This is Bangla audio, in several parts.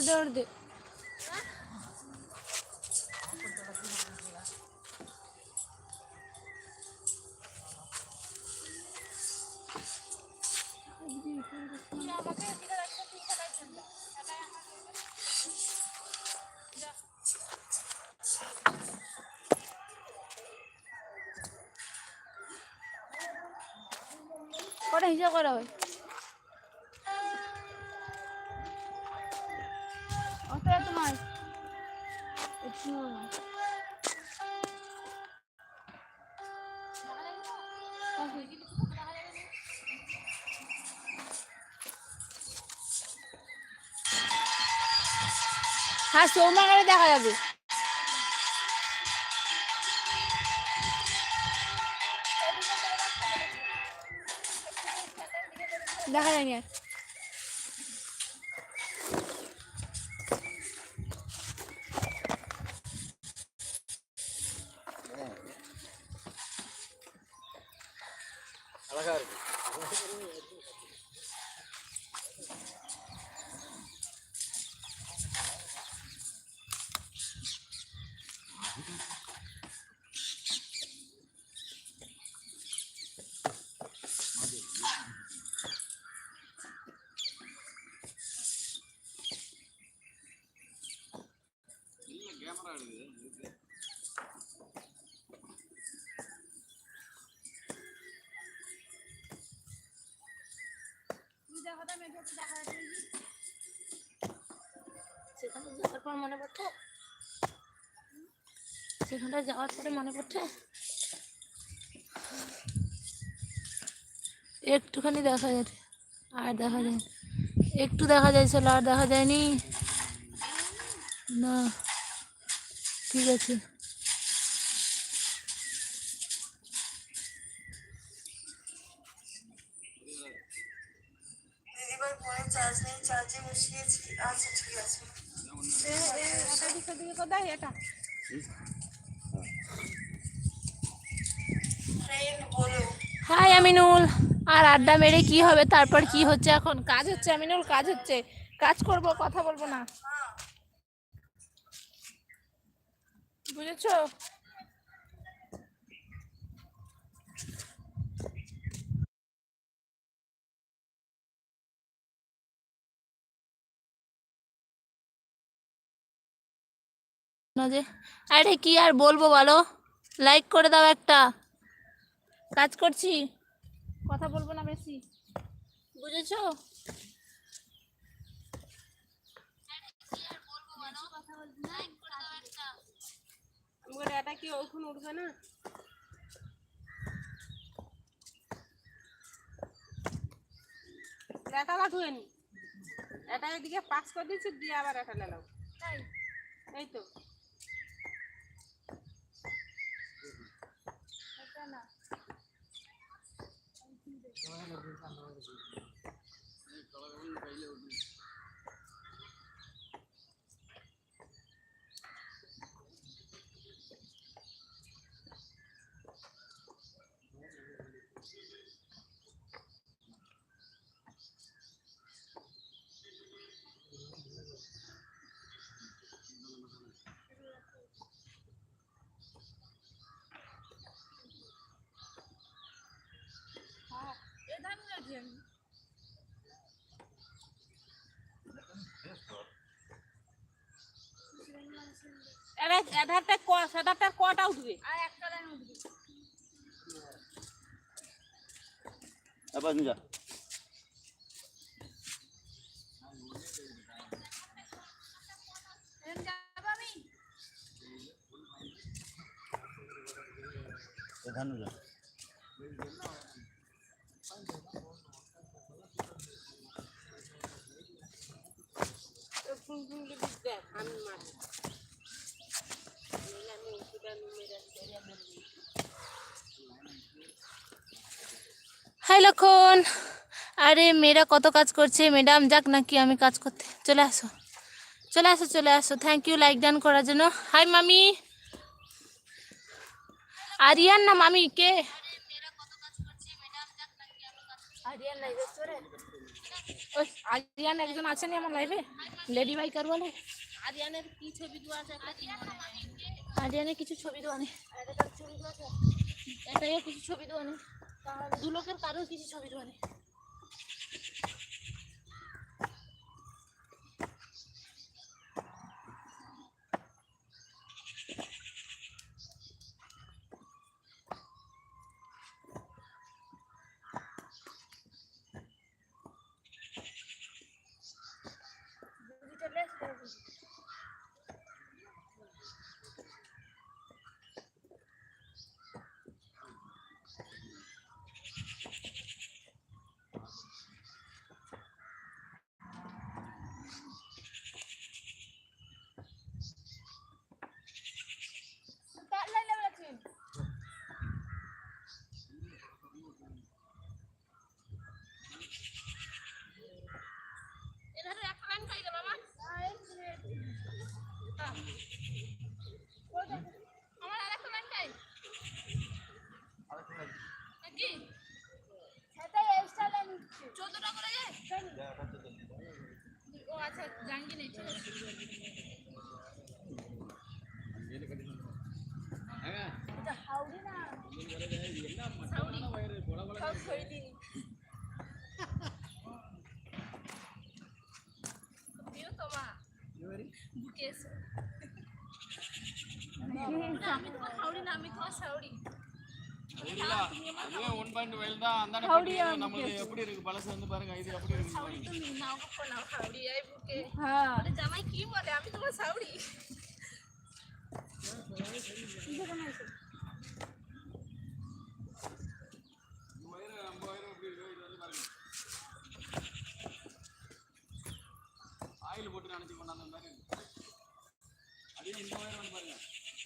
দে করে হিসাব করা হয়। সৌমাগারে দেখা যাবে সেখানে যাওয়ার পর মনে পড়ছে সেখানটা যাওয়ার পরে মনে পড়ছে একটুখানি দেখা যাচ্ছে, আর দেখা যায় একটু দেখা যাইছিল, আর দেখা যায়নি। না। ঠিক আছে। বসিয়েছি। আচ্ছা হাই আমিনুল। আর আড্ডা মেরে কি হবে? তারপর কি হচ্ছে এখন? কাজ হচ্ছে আমিনুল কাজ হচ্ছে। কাজ করব কথা বলব না। বুঝেছ? আরে কি আর বলব বলো? লাইক করে দাও একটা। কাজ করছি। কথা বলব না বেশি। বুঝেছ? এটা কি ওখানে উঠবে না? এটা কাটুয়ে নি। এটা এদিকে পাস করে দিচ্ছি দিয়ে আবার এটা নিলাম এই তো। এটা এধারটা ক সেধারটার কটা উঠবে? আবার যা। ধানু যা। ফুল ফুল দেখ আমি মারি হাই লক্ষণ। আরে মেয়েরা কত কাজ করছে? ম্যাডাম যাক নাকি আমি কাজ করতে। চলে আসো। চলে আসো চলে আসো। থ্যাংক ইউ লাইক ডান করার জন্য। হাই মামি। আরিয়ান না মামি কে? আরিয়ান একজন আছেন আমার লাইফে লেডি বাইকার বলে? আরিয়ানের কি ছবি আছে? আরিয়ানের কিছু ছবি দোয়ানে একটা কিছু ছবি দোয়ানে নেই। দু লোকের কারোর কিছু ছবি দেওয়া জামাই কি বলে আমি তোমার সাউরি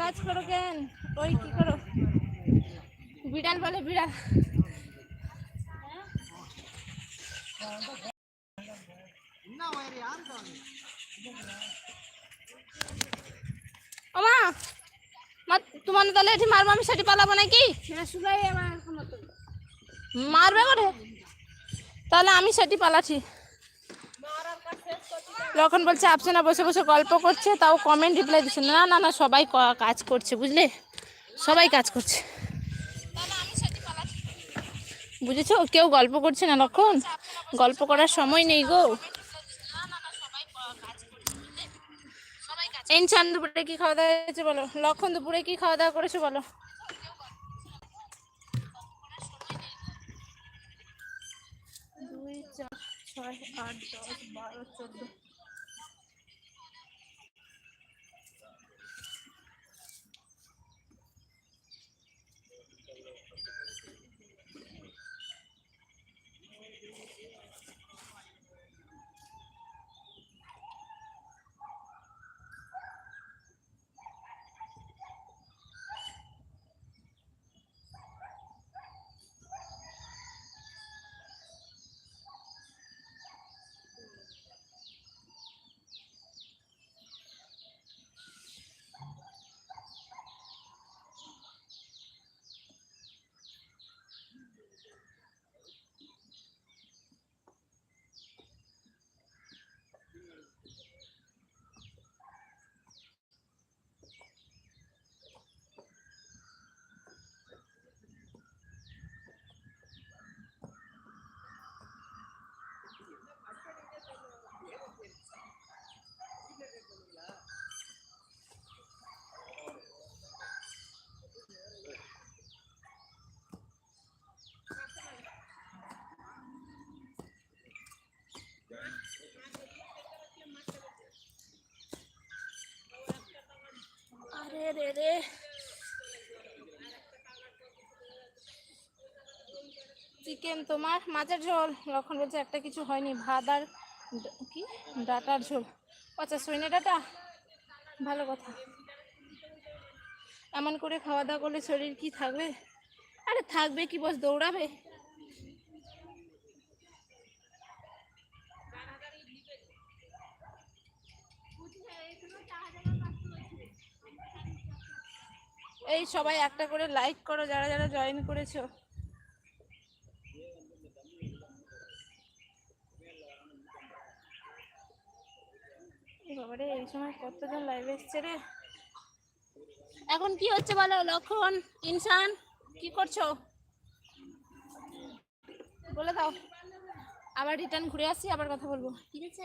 কাজ করো কেন? ওই কি করো? বিড়াল বলে বিড়াল। মা তোমার তাহলে এটি মারবো আমি সেটি নাকি? মারবে করে তাহলে আমি সেটি পালাছি যখন বলছে, আপসেনা বসে বসে গল্প করছে, তাও কমেন্ট রিপ্লাই দিচ্ছে। না না না, সবাই কাজ করছে, বুঝলে? সবাই কাজ করছে। বুঝেছ? কেউ গল্প করছে না, লক্ষণ? গল্প করার সময় নেই গো। ইনসান দুপুরে কি খাওয়া দাওয়া হয়েছে বলো? লক্ষণ, দুপুরে কি খাওয়া দাওয়া করেছ বলো? Ay, ay, ay, ay, রে। চিকেন তোমার? মাছের ঝোল? লক্ষণ বলছে একটা কিছু হয়নি। ভাত আর কি? ডাটার ঝোল। আচ্ছা সৈন্য ডাটা? ভালো কথা। এমন করে খাওয়া দাওয়া করলে শরীর কি থাকবে? আরে থাকবে কি বস? দৌড়াবে? এই সবাই একটা করে লাইক করো, যারা যারা জয়েন করেছ। বাবারে, এই সময় কতজন লাইভ এসছে রে? এখন কি হচ্ছে বলো? লক্ষণ, ইনসান, কি করছ? বলে দাও। আবার রিটার্ন ঘুরে আসি, আবার কথা বলব। ঠিক আছে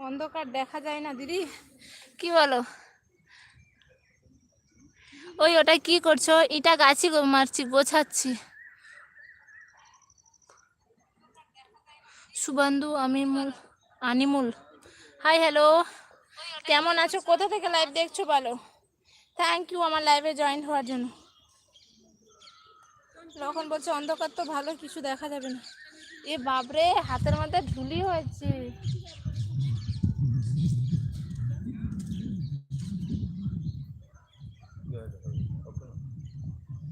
অন্ধকার দেখা যায় না, দিদি। কি বলো? ওই ওটা কি করছ? এটা গাছি মারছি, গোছাচ্ছি। সুবন্ধু আমিমুল, আনিমুল। Hi, hello. কেমন আছো? কোথা থেকে লাইভ দেখছ বলো? থ্যাংক ইউ আমার লাইভে জয়েন হওয়ার জন্য। লখন বলছে, অন্ধকার তো ভালো, কিছু দেখা যাবে না। এ বাপরে, হাতের মধ্যে ধুলি হয়েছে।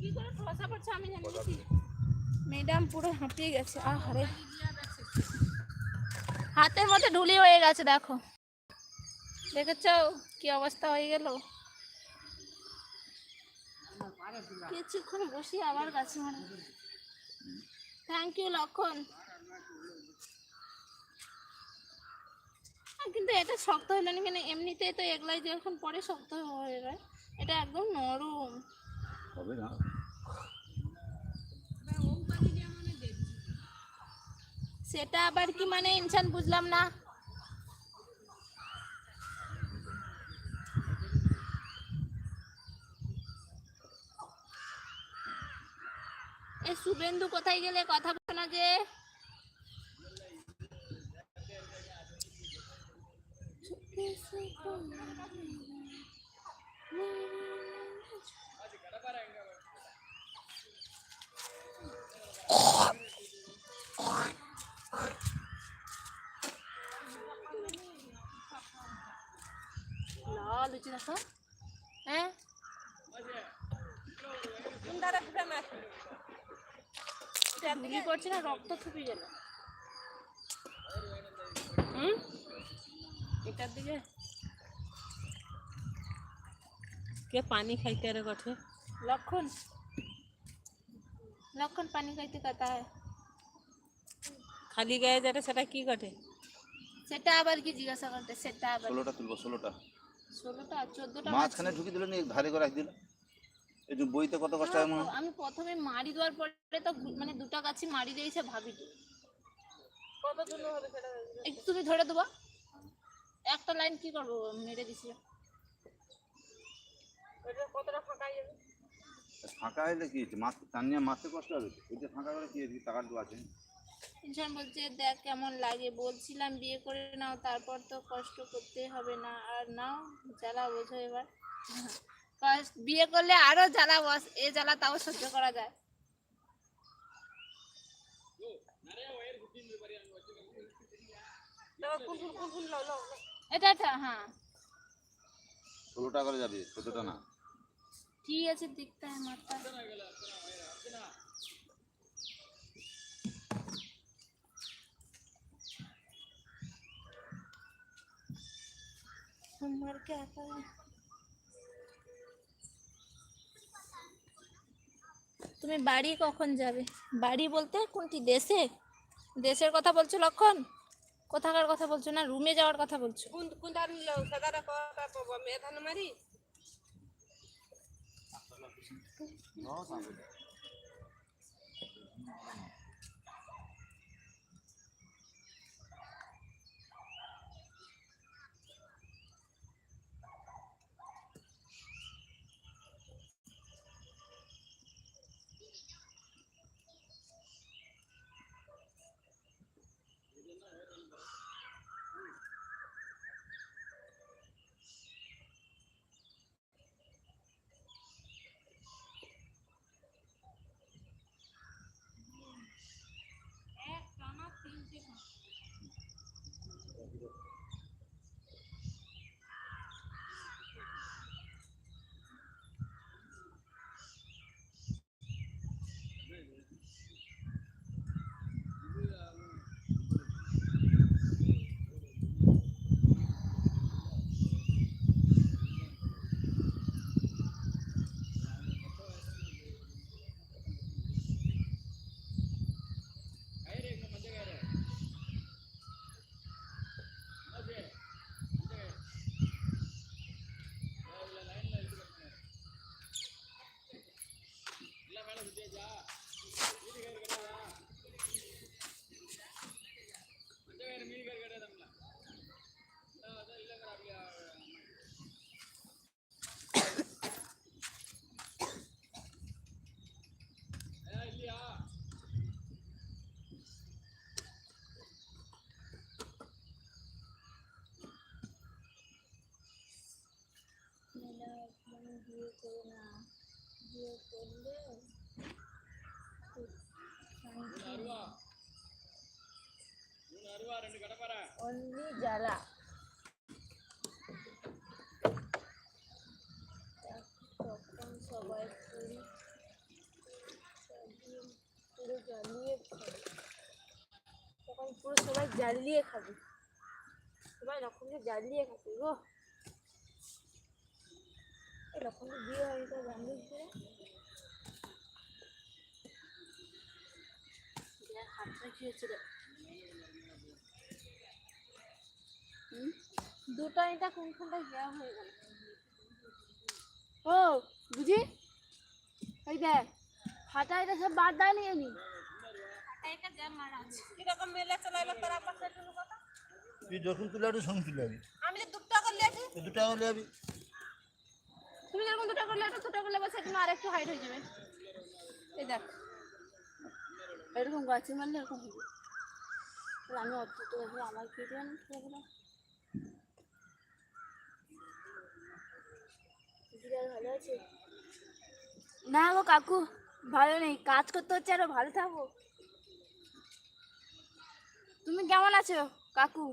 কি করে ঠসা পড়ছে আমি জানি না ম্যাডাম পুরো হাঁপিয়ে গেছে আহারে। হাতের মধ্যে ঢুলি হয়ে গেছে দেখো। দেখেছ কি অবস্থা হয়ে গেল? কিছুক্ষণ বসি আবার গাছে মারা থ্যাংক ইউ লক্ষণ। কিন্তু এটা শক্ত হলো না কেন এমনিতেই তো এগুলাই যখন পরে শক্ত হয়ে যায় এটা একদম নরম। হবে না। সেটা আবার কি মানে ইনসান বুঝলাম না। এ শুভেন্দু কোথায় গেলে কথা বলো না যে? লাল হচ্ছে দেখো হ্যাঁ? ঢুকি পড়ছে না রক্ত থুপি গেল। হুম? এটার দিকে। কে পানি খাইতে রে গঠে লক্ষণ। লক্ষণ পানি খাইতে কথা হয়। খালি গায়ে যেটা সেটা কি গঠে সেটা আবার কি জিজ্ঞাসা করতে? সেটা আবার ষোলোটা তুলবো ষোলোটা। মাঝখানে ঢুকি দিল নি ধারে করে রাখ দিল। এই যে বইতে কত কষ্ট হয় মনে আমি প্রথমে মারি দেওয়ার পরে তো মানে দুটা গাছি মারি দিয়েছে ভাবি কত জন্য হবে সেটা একটু তুমি ধরে দেবো। একটা লাইন কি করব? মেরে দিছি। ওটা কতটা ফাঁকা যাবে? ফাঁকা হলে কি মাছ টান নিয়ে মাছতে কষ্ট হবে। ওইটা ফাঁকা করে কি হয়েছে টাকার তো আছে। ইনসান বলছে দেখ কেমন লাগে বলছিলাম বিয়ে করে নাও তারপর তো কষ্ট করতে হবে না আর নাও জ্বালা বোঝো এবার। কষ্ট বিয়ে করলে আরও জ্বালা বস এ জ্বালা তাও সহ্য করা যায়। এটা এটা হ্যাঁ। ষোলোটা করে যাবে চোদ্দটা না। ঠিক আছে দেখতে হয় একা? তুমি বাড়ি কখন যাবে? বাড়ি বলতে কোনটি দেশে? দেশের কথা বলছো লক্ষণ? কোথাকার কথা বলছো না রুমে যাওয়ার কথা বলছো? কোন জ্বালিয়ে খাবি। সবাই লক্ষণকে জ্বালিয়ে খাবে গো। এই লক্ষণকে বিয়ে হয়ে গেছে জানলিস যে হাতটা কি হচ্ছে দুটো এটা কোনখানটা দেওয়া হয়ে গেল? ও, বুঝি? এই দেখ হাতা এটা সব বাদ দেয় নি মেলে চলাইলো তোর কথা তুই যখন তুলে সঙ্গে তুলে আমি তুমি যেরকম দুটো করলে একটা দুটো করলে বাস এখানে আর একটু হাইট হয়ে যাবে। এই দেখ। এরকম গাছে মারলে এরকম হবে। আমি অত তো দেখো আমার কি জানি সেগুলো ভালো আছে? না গো কাকু ভালো নেই। কাজ করতে হচ্ছে আরও ভালো থাকো। তুমি কেমন আছো কাকু?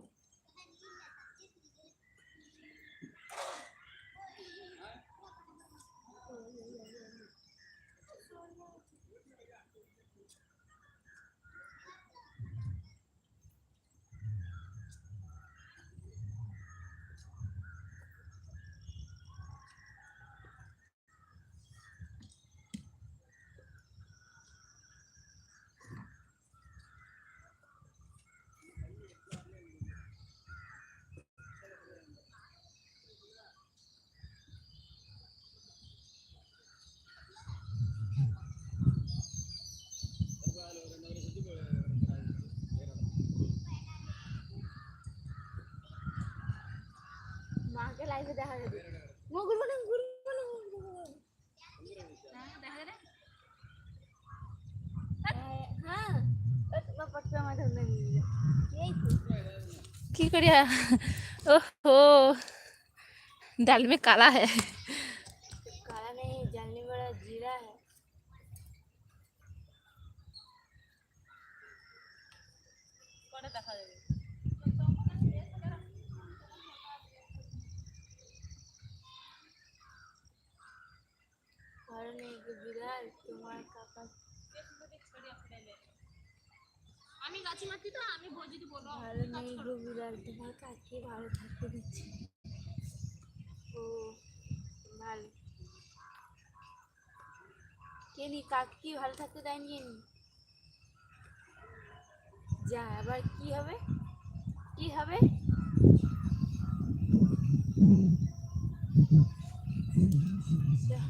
দেখা যাবে মগুর মানে গুড় মানে দেখা যাবে হ্যাঁ তোমার পটকা আমার ধরনে নিয়ে এই তো की करिया ओहो दाल में काला है ভালো নেই বিড়াল তোমার কাকে ভালো থাকতে দিচ্ছে? ও ভালো। কেনি কাকে কি ভালো থাকতে দেয়নি এনি যা আবার কি হবে? কি হবে? যা।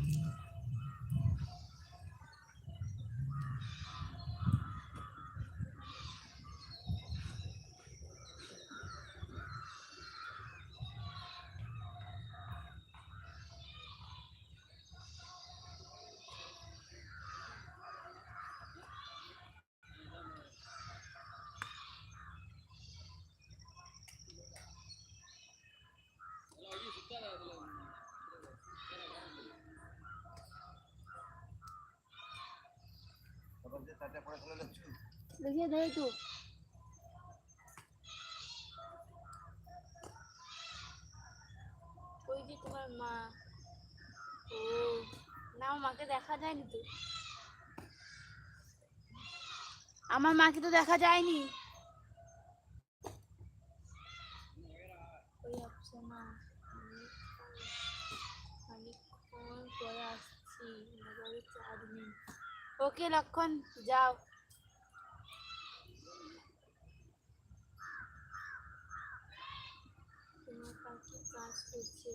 দেখিয়ে দেয় তো ওই যে তোমার মা ও না মাকে দেখা যায়নি তো আমার মাকে তো দেখা যায়নি ওই অনেকক্ষণ পরে আসছি ওকে লক্ষণ যাও পাখি কাজ করছে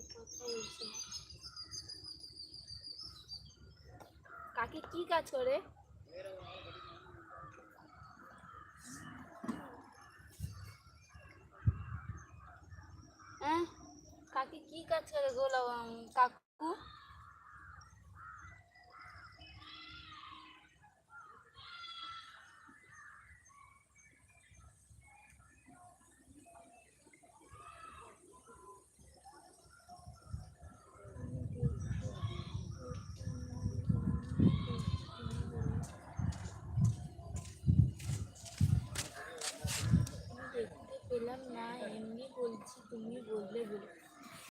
কাকে কি কাজ করে? হ্যাঁ কাকে কি কাজ করে গোলা কাকু?